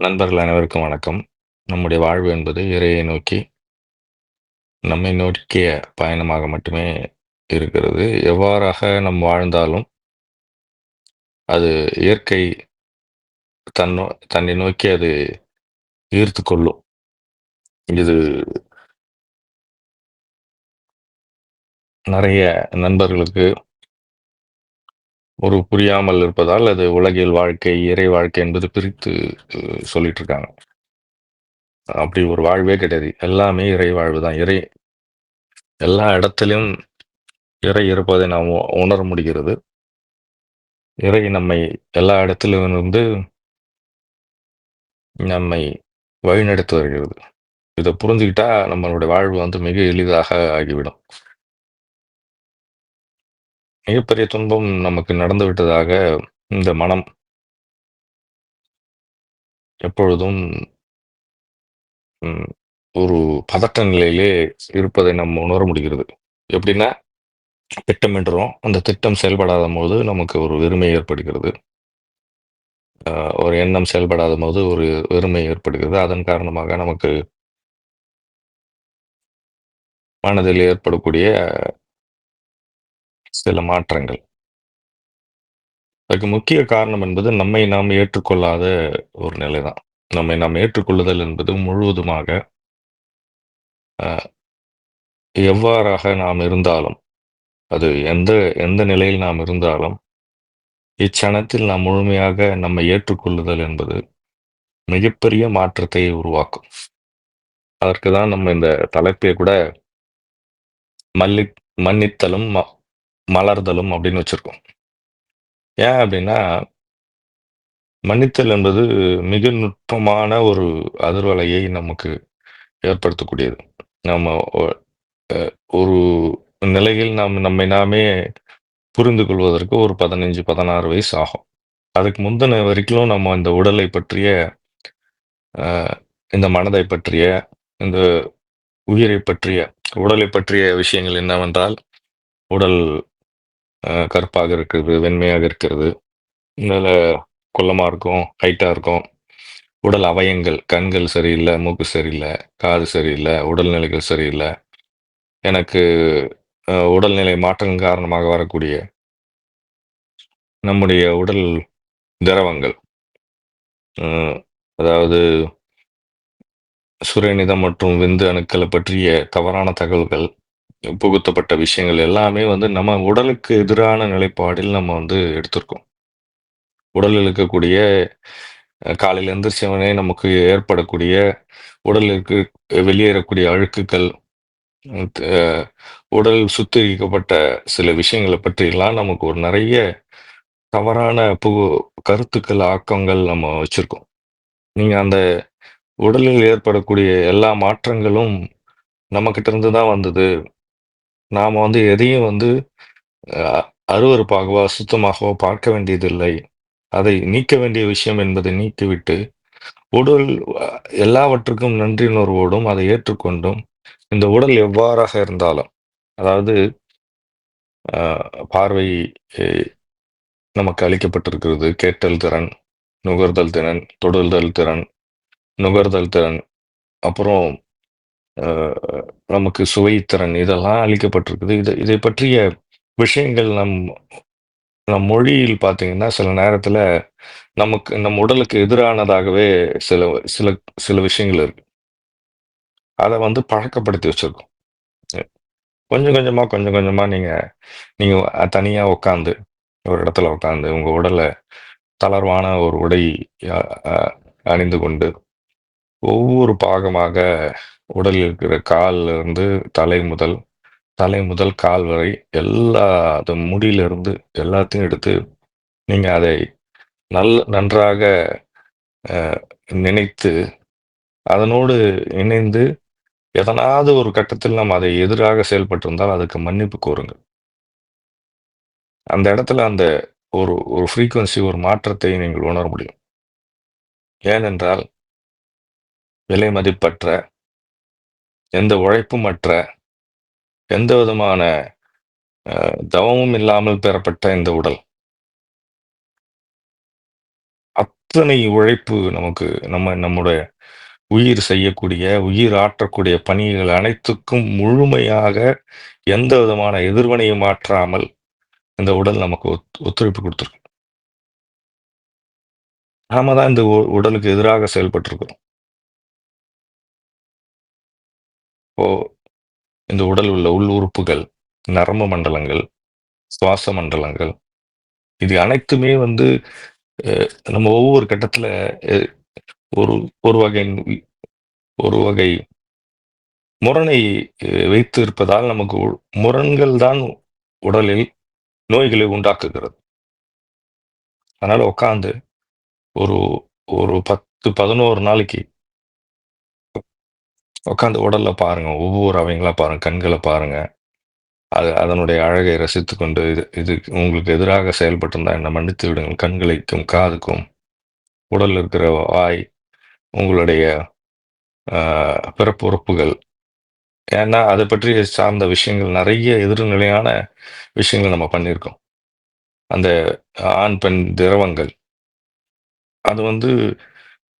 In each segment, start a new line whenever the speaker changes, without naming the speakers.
நண்பர்கள் அனைவருக்கும் வணக்கம். நம்முடைய வாழ்வு என்பது இறையை நோக்கி நம்மை நோக்கிய பயணமாக மட்டுமே இருக்கிறது. எவ்வாறாக நம் வாழ்ந்தாலும் அது இயற்கை தன்னோ தன்னை நோக்கி அது ஈர்த்து கொள்ளும். இது நிறைய நண்பர்களுக்கு ஒரு புரியாமல் இருப்பதால், அது உலகியல் வாழ்க்கை, இறை வாழ்க்கை என்பது பிரித்து சொல்லிட்டு இருக்காங்க. அப்படி ஒரு வாழ்வே கிடையாது. எல்லாமே இறை வாழ்வு தான். இறை எல்லா இடத்திலும் இறை இருப்பதை நாம் உ உணர முடிகிறது. இறை நம்மை எல்லா இடத்திலும் இருந்து நம்மை வழிநடத்தி வருகிறது. இதை புரிஞ்சுக்கிட்டா நம்மளுடைய வாழ்வு வந்து மிக எளிதாக ஆகிவிடும். மிகப்பெரிய துன்பம் நமக்கு நடந்து விட்டதாக இந்த மனம் எப்பொழுதும் ம் ஒரு பதட்ட நிலையிலே இருப்பதை நம்ம உணர முடிகிறது. எப்படின்னா, திட்டமிடுறோம். அந்த திட்டம் செயல்படாதபோது நமக்கு ஒரு வெறுமை ஏற்படுகிறது. அ ஒரு எண்ணம் செயல்படாதபோது ஒரு வெறுமை ஏற்படுகிறது. அதன் காரணமாக நமக்கு மனதில் ஏற்படக்கூடிய சில மாற்றங்கள். அதுக்கு முக்கிய காரணம் என்பது நம்மை நாம் ஏற்றுக்கொள்ளாத ஒரு நிலைதான். நம்மை நாம் ஏற்றுக்கொள்ளுதல் என்பது முழுவதுமாக அ எவ்வாறாக நாம் இருந்தாலும், அது எந்த எந்த நிலையில் நாம் இருந்தாலும், இச்சணத்தில் நாம் முழுமையாக நம்மை ஏற்றுக்கொள்ளுதல் என்பது மிகப்பெரிய மாற்றத்தை உருவாக்கும். அதற்கு தான் நம்ம இந்த தலைப்பை கூட மல்லித் மன்னித்தலும், ம மலர்தலும் அப்படின்னு வச்சிருக்கோம். ஏன் அப்படின்னா மன்னித்தல் என்பது மிக நுட்பமான ஒரு அதிர்வலையை நமக்கு ஏற்படுத்தக்கூடியது. நம்ம ஒரு நிலையில் நாம் நம்மை நாமே புரிந்து கொள்வதற்கு ஒரு 15, 16 வயசு ஆகும். அதுக்கு முந்தின வரைக்கும் நம்ம இந்த உடலை பற்றிய இந்த மனதை பற்றிய, இந்த உயிரை பற்றிய, உடலை பற்றிய விஷயங்கள் என்னவென்றால், உடல் கருப்பாக இருக்கிறது, வெண்மையாக இருக்கிறது. நல்ல குள்ளமாக இருக்கும், ஹைட்டாக இருக்கும். உடல் அவயங்கள், கண்கள் சரியில்லை மூக்கு சரியில்லை காது சரியில்லை உடல்நிலைகள் சரியில்லை எனக்கு உடல்நிலை மாற்றம் காரணமாக வரக்கூடிய நம்முடைய உடல் திரவங்கள். அதாவது சுரேனிதம் மற்றும் விந்து அணுக்களை பற்றிய தவறான தகவல்கள், புகுத்தப்பட்ட விஷயங்கள் எல்லாமே வந்து நம்ம உடலுக்கு எதிரான நிலைப்பாடில் நம்ம வந்து எடுத்திருக்கோம். உடலில் இருக்கக்கூடிய காலையில் எந்திரிச்சவனே நமக்கு ஏற்படக்கூடிய உடலுக்கு வெளியேறக்கூடிய அழுக்குகள், உடல் சுத்திகரிக்கப்பட்ட சில விஷயங்களை பற்றிலாம் நமக்கு ஒரு நிறைய தவறான புகு கருத்துக்கள், ஆக்கங்கள் நம்ம வச்சிருக்கோம். நீங்கள் அந்த உடலில் ஏற்படக்கூடிய எல்லா மாற்றங்களும் நம்மகிட்ட இருந்து தான் வந்தது. நாம வந்து எதையும் வந்து அஹ் அருவருப்பாகவோ, அசுத்தமாகவோ பார்க்க வேண்டியதில்லை. அதை நீக்க வேண்டிய விஷயம் என்பதை நீக்கிவிட்டு, உடல் அ எல்லாவற்றுக்கும் நன்றியுணர்வோடும் அதை ஏற்றுக்கொண்டும், இந்த உடல் எவ்வாறாக இருந்தாலும், அதாவது அ பார்வை நமக்கு அளிக்கப்பட்டிருக்கிறது. கேட்டல் திறன், நுகர்தல் திறன், தொடுதல் திறன், நுகர்தல் திறன், அப்புறம் நமக்கு சுவைத்திறன் இதெல்லாம் அளிக்கப்பட்டிருக்குது. இதை இதை பற்றிய விஷயங்கள் நம் நம் மொழியில் பார்த்தீங்கன்னா, சில நேரத்தில் நமக்கு நம் உடலுக்கு எதிரானதாகவே சில சில சில விஷயங்கள் இருக்கு. அதை வந்து பழக்கப்படுத்தி வச்சிருக்கோம். கொஞ்சம் கொஞ்சமா, கொஞ்சம் கொஞ்சமா நீங்க நீங்க தனியாக தனியா உட்காந்து, ஒரு இடத்துல உட்காந்து, உங்க உடலை தளர்வான ஒரு உடை அணிந்து கொண்டு, ஒவ்வொரு பாகமாக உடலில் இருக்கிற காலிலிருந்து தலை முதல் தலை முதல் கால் வரை எல்லா அது முடியிலிருந்து எல்லாத்தையும் எடுத்து, நீங்க அதை நல் நன்றாக நினைத்து, அதனோடு இணைந்து எதனாவது ஒரு கட்டத்தில் நாம் அதை எதிராக செயல்பட்டிருந்தால், அதுக்கு மன்னிப்பு கோருங்கள். அந்த இடத்துல அந்த ஒரு ஒரு ஃப்ரீக்குவன்சி ஒரு மாற்றத்தை நீங்கள் உணர முடியும். ஏனென்றால் விலை மதிப்பற்ற, எந்த உழைப்பும் அற்ற, எந்த விதமான தவமும் இல்லாமல் பெறப்பட்ட இந்த உடல். அத்தனை உழைப்பு நமக்கு நம்ம நம்முடைய உயிர் செய்யக்கூடிய, உயிர் ஆற்றக்கூடிய பணிகள் அனைத்துக்கும் முழுமையாக எந்த விதமான எதிர்வினையும் ஆற்றாமல் இந்த உடல் நமக்கு ஒத் ஒத்துழைப்பு கொடுத்துருக்கு நாம தான் இந்த உ உடலுக்கு எதிராக செயல்பட்டிருக்கிறோம் இப்போ இந்த உடல் உள்ள உள் உறுப்புகள், நரம்பு மண்டலங்கள், சுவாச மண்டலங்கள், இது அனைத்துமே வந்து நம்ம ஒவ்வொரு கட்டத்துல ஒரு ஒரு வகை ஒரு வகை முரணை வைத்து இருப்பதால் நமக்கு முரண்கள் தான் உடலில் நோய்களை உண்டாக்குகிறது. அதனால உட்காந்து ஒரு ஒரு 10, 11 நாளைக்கு உட்காந்து உடல்ல பாருங்க. ஒவ்வொரு அவயங்களா பாருங்க. கண்களை பாருங்க. அது அதனுடைய அழகை ரசித்து கொண்டு, இது இது உங்களுக்கு எதிராக செயல்பட்டிருந்தா என்னை மன்னித்து விடுங்கள். கண்களுக்கும், காதுக்கும், உடல்ல இருக்கிற வாய், உங்களுடைய பிறப்புறுப்புகள் ஏன்னா, அதை பற்றி சார்ந்த விஷயங்கள் நிறைய எதிர்நிலையான விஷயங்கள் நம்ம பண்ணியிருக்கோம். அந்த ஆண், பெண் திரவங்கள். அது வந்து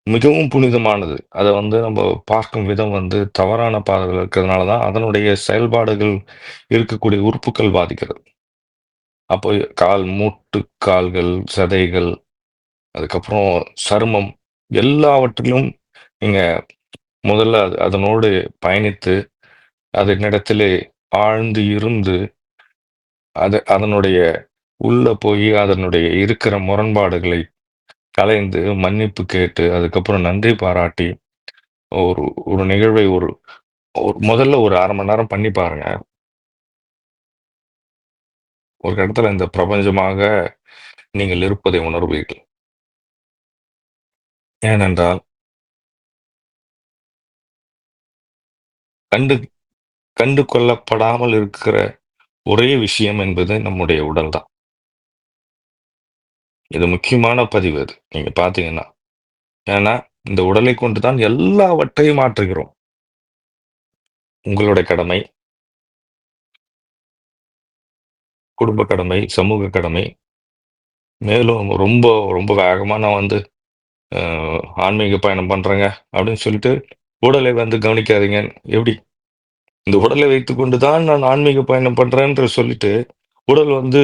மிகவும் புனிதமானது. அத வந்து நம்ம பார்க்கும் விதம் வந்து தவறான பார்வையில இருக்கிறதுனால தான், அதனுடைய செயல்பாடுகள் இருக்கக்கூடிய உறுப்புக்கள் பாதிக்கிறது. அப்போ கால் மூட்டு கால்கள், சதைகள், அதுக்கப்புறம் சருமம் எல்லாவற்றிலும் நீங்க முதல்ல அது அதனோடு பயணித்து, அதனிடத்திலே ஆழ்ந்து இருந்து, அது அதனுடைய உள்ள போயி அதனுடைய இருக்கிற முரண்பாடுகளை கலைந்து, மன்னிப்பு கேட்டு, அதுக்கப்புறம் நன்றி பாராட்டி, ஒரு ஒரு நிகழ்வை ஒரு ஒரு முதல்ல ஒரு 1/2 மணி நேரம் பண்ணி பாருங்க. ஒரு இடத்துல இந்த பிரபஞ்சமாக நீங்கள் இருப்பதை உணர்வீர்கள். ஏனென்றால் கண்டு கண்டு கொள்ளப்படாமல் இருக்கிற ஒரே விஷயம் என்பது நம்முடைய உடல் தான். இது முக்கியமான பதிவு அது. நீங்க பார்த்தீங்கன்னா. ஏன்னா, இந்த உடலை கொண்டு தான் எல்லாவற்றையும் மாற்றுகிறோம். உங்களுடைய கடமை குடும்ப கடமை, சமூக கடமை. மேலும் ரொம்ப ரொம்ப வேகமாக நான் வந்து ஆன்மீக பயணம் பண்ணுறேங்க அப்படின்னு சொல்லிட்டு உடலை வந்து கவனிக்காதீங்க. எப்படி? இந்த உடலை வைத்துக்கொண்டு தான் நான் ஆன்மீக பயணம் பண்ணுறேன்ற சொல்லிட்டு, உடல் வந்து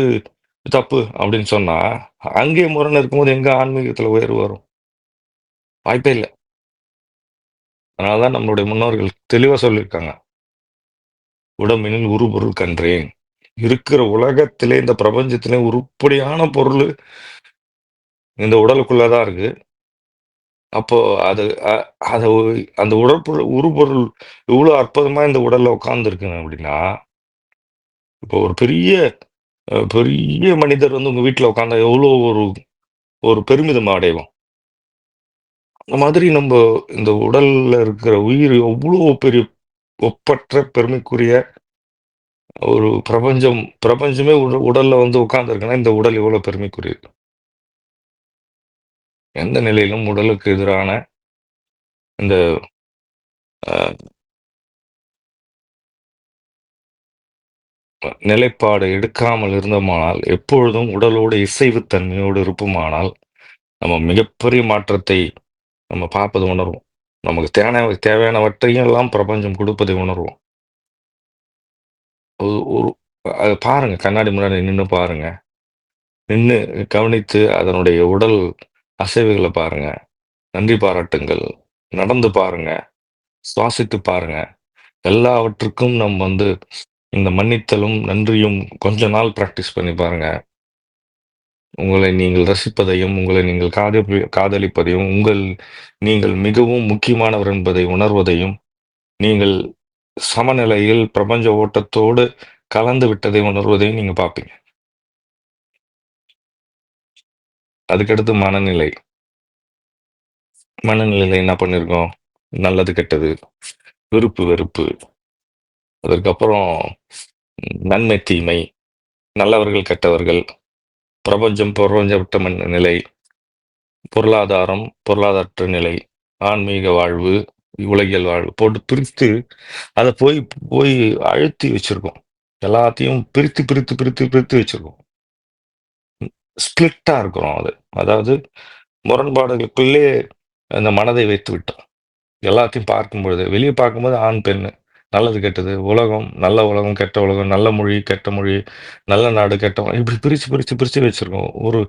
தப்பு அப்படின்னு சொன்னா, அங்கே முரண் இருக்கும்போது எங்க ஆன்மீகத்துல உயர்வு வரும்? வாய்ப்பே இல்ல. அதனால தான் நம்மளுடைய முன்னோர்கள் தெளிவா சொல்லியிருக்காங்க. "உடம்பினில் உருபொருள் கன்றேன் இருக்கிற உலகத்திலே, இந்த பிரபஞ்சத்திலே உருப்படியான பொருள் இந்த உடலுக்குள்ளதா இருக்கு. அப்போ அது அ அந்த உடற்பொருள் உருபொருள் இவ்வளோ அற்புதமா இந்த உடல்ல உட்கார்ந்திருக்குங்க அப்படின்னா இப்போ ஒரு பெரிய பெரிய மனிதர் வந்து உங்கள் வீட்டில் உட்காந்தா எவ்வளோ ஒரு ஒரு பெருமிதம் அடைவோம். அந்த மாதிரி நம்ம இந்த உடலில் இருக்கிற உயிர் எவ்வளோ பெரிய ஒப்பற்ற பெருமைக்குரிய ஒரு பிரபஞ்சம் பிரபஞ்சமே உட உடலில் வந்து உட்காந்துருக்குன்னா இந்த உடல் எவ்வளோ பெருமைக்குரியது. எந்த நிலையிலும் உடலுக்கு எதிரான இந்த நிலைப்பாடு எடுக்காமல் இருந்தோமானால், எப்பொழுதும் உடலோடு இசைவு தன்மையோடு இருப்போமானால், நம்ம மிகப்பெரிய மாற்றத்தை நம்ம பார்ப்பது உணர்வோம். நமக்கு தேவையான தேவையானவற்றையும் எல்லாம் பிரபஞ்சம் கொடுப்பதை உணர்வோம். ஒரு அது பாருங்க. கண்ணாடி முன்னாடி நின்னு பாருங்க. நின்னு கவனித்து அதனுடைய உடல் அசைவுகளை பாருங்க. நன்றி பாராட்டுங்கள். நடந்து பாருங்க. சுவாசித்து பாருங்க. எல்லாவற்றுக்கும் நம்ம வந்து இந்த மன்னித்தலும், நன்றியும் கொஞ்ச நாள் ப்ராக்டிஸ் பண்ணி பாருங்க. உங்களை நீங்கள் ரசிப்பதையும், உங்களை நீங்கள் காதலி காதலிப்பதையும், உங்கள் நீங்கள் மிகவும் முக்கியமானவர் என்பதை உணர்வதையும், நீங்கள் சமநிலையில் பிரபஞ்ச ஓட்டத்தோடு கலந்து விட்டதை உணர்வதையும் நீங்க பார்ப்பீங்க. அதுக்கடுத்து மனநிலை. மனநிலையில என்ன பண்ணிருக்கோம் நல்லது, கெட்டது, விருப்பு, வெறுப்பு. அதற்கப்புறம் நன்மை, தீமை, நல்லவர்கள், கெட்டவர்கள், பிரபஞ்சம், பிரபஞ்சப்பட்ட நிலை, பொருளாதாரம், பொருளாதாரற்ற நிலை, ஆன்மீக வாழ்வு, உலகியல் வாழ்வு போட்டு பிரித்து, அதை போய் போய் அழுத்தி வச்சிருக்கோம். எல்லாத்தையும் பிரித்து, பிரித்து, பிரித்து, பிரித்து வச்சிருக்கோம். ஸ்ப்ளிட்டா இருக்கிறோம் அது. அதாவது முரண்பாடுகளுக்குள்ளே அந்த மனதை வைத்து விட்டோம். எல்லாத்தையும் பார்க்கும்பொழுது, வெளியே பார்க்கும்போது ஆண், பெண்ணு, நல்லது, கெட்டது, உலகம், நல்ல உலகம், கெட்ட உலகம், நல்ல மொழி, கெட்ட மொழி, நல்ல நாடு, கெட்ட இப்படி பிரித்து பிரித்து பிரித்து வச்சுருக்கோம் ஒரு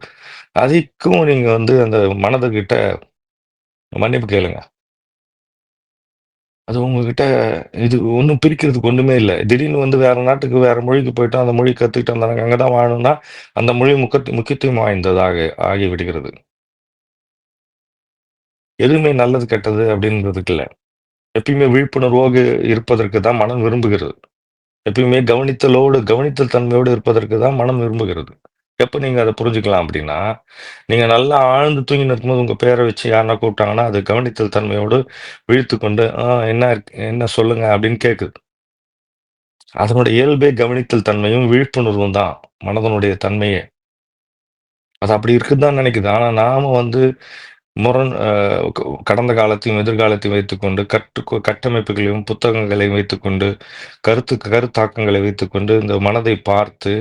அதுக்கும் நீங்கள் வந்து அந்த மனதுக்கிட்ட மன்னிப்பு கேளுங்க. அது உங்ககிட்ட இது ஒன்றும் பிரிக்கிறதுக்கு ஒன்றுமே இல்லை திடீர்னு வந்து வேற நாட்டுக்கு, வேற மொழிக்கு போயிட்டோம். அந்த மொழி கற்றுக்கிட்டு அந்த அங்கே தான் வாழணும்னா, அந்த மொழி முக்கத் முக்கியத்துவம் வாய்ந்ததாக ஆகிவிடுகிறது. எதுவுமே நல்லது, கெட்டது அப்படின்றதுக்கு இல்லை எப்பயுமே விழிப்புணர்வோடு இருப்பதற்கு தான் மனம் விரும்புகிறது. எப்பயுமே கவனித்தலோடு கவனித்தல் தன்மையோடு இருப்பதற்கு தான் மனம் விரும்புகிறது. எப்போ நீங்க அதை புரிஞ்சுக்கலாம் அப்படின்னா, நீங்க நல்லா ஆழ்ந்து தூங்கி நிற்கும்போது உங்க பேரை வச்சு யாருனா கூப்பிட்டாங்கன்னா, அது கவனித்தல் தன்மையோடு விழித்துக்கொண்டு, "ஆ என்ன இருக்கு என்ன சொல்லுங்க" அப்படின்னு கேட்குது. அதனுடைய இயல்பே கவனித்தல் தன்மையும், விழிப்புணர்வும் தான் மனதனுடைய தன்மையே. அது அப்படி இருக்குன்னு தான் நினைக்குது. ஆனால் நாம வந்து முரண் க கடந்த காலத்தையும், எதிர்காலத்தையும் வைத்துக்கொண்டு, கட்டு கட்டமைப்புகளையும், புத்தகங்களையும் வைத்துக்கொண்டு, கருத்து கருத்தாக்கங்களை வைத்துக்கொண்டு, இந்த மனதை பார்த்து,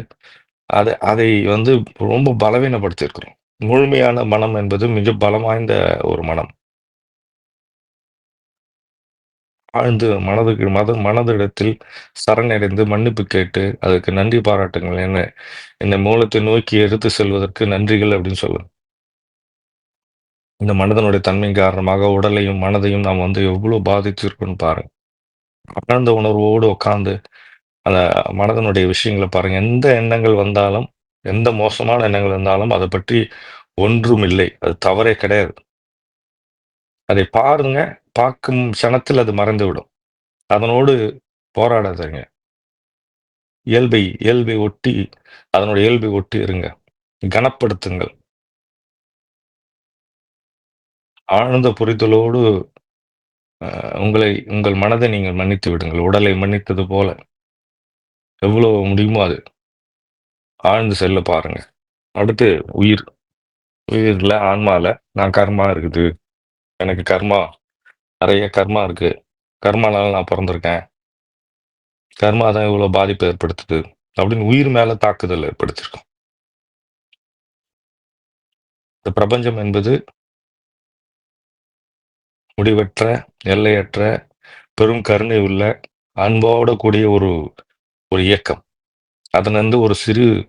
அதை அதை வந்து ரொம்ப பலவீனப்படுத்தியிருக்கிறோம். முழுமையான மனம் என்பது மிக பலம் வாய்ந்த ஒரு மனம். ஆழ்ந்து மனதுக்கு மத மனதிடத்தில் சரணடைந்து மன்னிப்பு கேட்டு, அதுக்கு நன்றி பாராட்டுங்கள். என்ன என்னை மூலத்தை நோக்கி எடுத்து செல்வதற்கு நன்றிகள் அப்படின்னு சொல்லுங்க. இந்த மனிதனுடைய தன்மை காரணமாக உடலையும், மனதையும் நாம் வந்து எவ்வளோ பாதிச்சிருக்கோம்னு பாருங்க. ஆழ்ந்த உணர்வோடு உட்கார்ந்து, அந்த மனதனுடைய விஷயங்களை பாருங்க. எந்த எண்ணங்கள் வந்தாலும், எந்த மோசமான எண்ணங்கள் இருந்தாலும், அதை பற்றி ஒன்றும் இல்லை. அது தவறே கிடையாது. அதை பாருங்க. பார்க்கும் க்ஷணத்தில் அது மறைந்துவிடும். அதனோடு போராடாதீங்க. இயல்பை இயல்பை ஒட்டி அதனுடைய இயல்பை ஒட்டி இருங்க. கனப்படுத்துங்கள். ஆழ்ந்த புரிதலோடு உங்களை உங்கள் மனதை நீங்கள் மன்னித்து விடுங்கள். உடலை மன்னித்தது போல. எவ்வளோ முடியுமோ அது. ஆழ்ந்து செல்ல பாருங்க. அடுத்து உயிர். உயிரில் ஆன்மாவில் நான் கர்மா இருக்குது. எனக்கு கர்மா நிறைய கர்மா இருக்கு. கர்மானால நான் பிறந்திருக்கேன் கர்மா தான் இவ்வளோ பாதிப்பு ஏற்படுத்துது. அப்படின்னு உயிர் மேலே தாக்குதல் ஏற்படுத்தியிருக்கும். இந்த பிரபஞ்சம் என்பது முடிவற்ற, எல்லையற்ற, பெரும் கருணை உள்ள, அன்போட கூடிய ஒரு ஒரு இயக்கம். அதுலருந்து ஒரு சிறு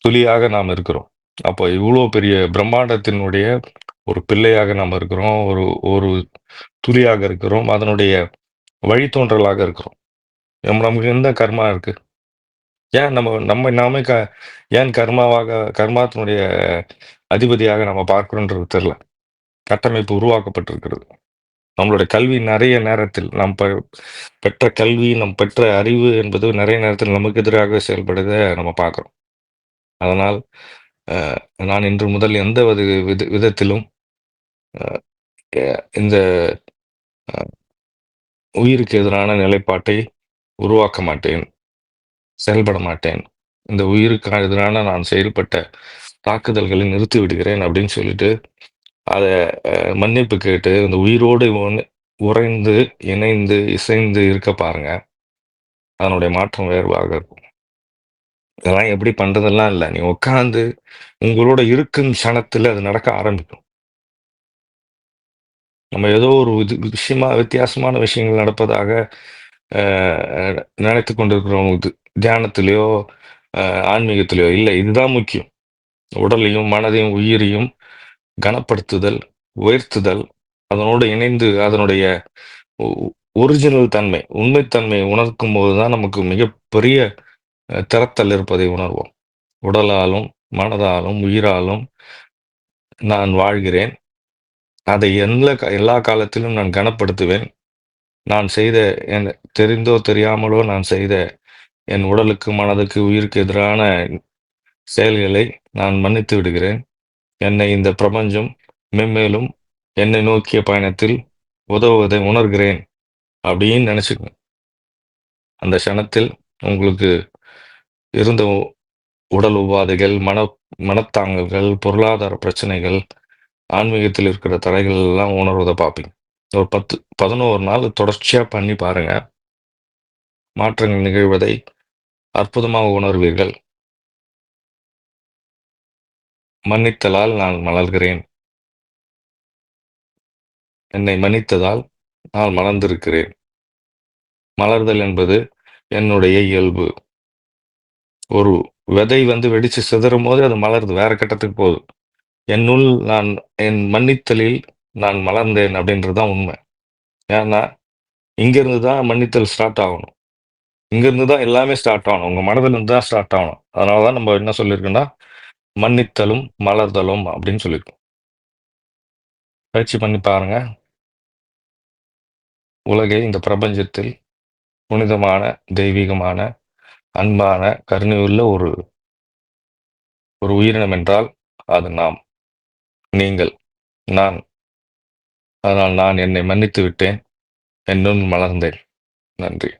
துளியாக நாம் இருக்கிறோம். அப்போ இவ்வளோ பெரிய பிரம்மாண்டத்தினுடைய ஒரு பிள்ளையாக நாம் இருக்கிறோம். ஒரு ஒரு துளியாக இருக்கிறோம். அதனுடைய வழித்தோன்றலாக இருக்கிறோம். நமக்கு எந்த கர்மா இருக்கு? ஏன் நம்ம நம்ம நாமே க ஏன் கர்மாவாக கர்மாத்தினுடைய அதிபதியாக நம்ம பார்க்கிறோன்றது தெரில கட்டமைப்பு உருவாக்கப்பட்டிருக்கிறது. நம்மளுடைய கல்வி நிறைய நேரத்தில் நாம் பெ பெற்ற கல்வி, நம் பெற்ற அறிவு என்பது நிறைய நேரத்தில் நமக்கு எதிராக செயல்படுத நம்ம பார்க்குறோம் அதனால், நான் இன்று முதல் எந்த வித விதத்திலும் இந்த உயிருக்கு எதிரான நிலைப்பாட்டை உருவாக்க மாட்டேன். செயல்பட மாட்டேன். இந்த உயிருக்கு எதிரான நான் செயல்பட்ட தாக்குதல்களை நிறுத்தி விடுகிறேன் அப்படின்னு சொல்லிட்டு, அதை மன்னிப்பு கேட்டு, அந்த உயிரோடு உறைந்து, இணைந்து, இசைந்து இருக்க பாருங்க. அதனுடைய மாற்றம் வேறுபாக இருக்கும். இதெல்லாம் எப்படி பண்றதெல்லாம் இல்லை நீ உட்காந்து உங்களோட இருக்கும் க்ஷணத்துல அது நடக்க ஆரம்பிக்கும். நம்ம ஏதோ ஒரு இது விஷயமா வித்தியாசமான விஷயங்கள் நடப்பதாக நினைத்து நினைத்துக் கொண்டிருக்கிறோம். தியானத்திலையோ ஆன்மீகத்திலையோ இல்லை இதுதான் முக்கியம். உடலையும், மனதையும், உயிரையும் கனப்படுத்துதல், உயர்த்துதல், அதனோடு இணைந்து அதனுடைய ஒரிஜினல் தன்மை, உண்மைத்தன்மையை உணர்க்கும் போது தான் நமக்கு மிகப்பெரிய திறத்தல் இருப்பதை உணர்வோம். உடலாலும், மனதாலும், உயிராலும் நான் வாழ்கிறேன். அதை எல்ல எல்லா காலத்திலும் நான் கனப்படுத்துவேன். நான் செய்த என் தெரிந்தோ, தெரியாமலோ நான் செய்த என் உடலுக்கு, மனதுக்கு, உயிருக்கு எதிரான செயல்களை நான் மன்னித்து விடுகிறேன். என்னை இந்த பிரபஞ்சம் மென்மேலும் என்னை நோக்கிய பயணத்தில் உதவுவதை உணர்கிறேன். அப்படின்னு நினச்சிக்கணும் அந்த க்ஷணத்தில் உங்களுக்கு இருந்த உடல் உபாதைகள், மன மனத்தாங்கல்கள், பொருளாதார பிரச்சனைகள், ஆன்மீகத்தில் இருக்கிற தடைகள் எல்லாம் உணர்வதை பார்ப்பீங்க. ஒரு 10, 11 நாள் தொடர்ச்சியாக பண்ணி பாருங்கள் மாற்றங்கள் நிகழ்வதை அற்புதமாக உணர்வீர்கள். மன்னித்தலால் நான் மலர்கிறேன். என்னை மன்னித்ததால் நான் மலர்ந்திருக்கிறேன். மலர்தல் என்பது என்னுடைய இயல்பு. ஒரு விதை வந்து வெடிச்சு சிதறும் போது அது மலருது. வேற கட்டத்துக்கு போகுது. என்னுள் நான் என் மன்னித்தலில் நான் மலர்ந்தேன் அப்படின்றது தான் உண்மை. ஏன்னா இங்கிருந்து தான் மன்னித்தல் ஸ்டார்ட் ஆகணும். இங்கிருந்து தான் எல்லாமே ஸ்டார்ட் ஆகணும். உங்க மனதிலிருந்து தான் ஸ்டார்ட் ஆகணும். அதனால தான் நம்ம என்ன சொல்லியிருக்கோம்னா மன்னித்தலும் மலர்தலும் அப்படின்னு சொல்லியிருக்கோம். பயிற்சி பண்ணி பாருங்க. உலகை இந்த பிரபஞ்சத்தில் புனிதமான தெய்வீகமான அன்பான கருணையுள்ள ஒரு ஒரு உயிரினம் என்றால் அது நாம். நீங்கள் நான். அதனால் நான் என்னை மன்னித்து விட்டேன். என்னும் மலர்ந்தேன். நன்றி.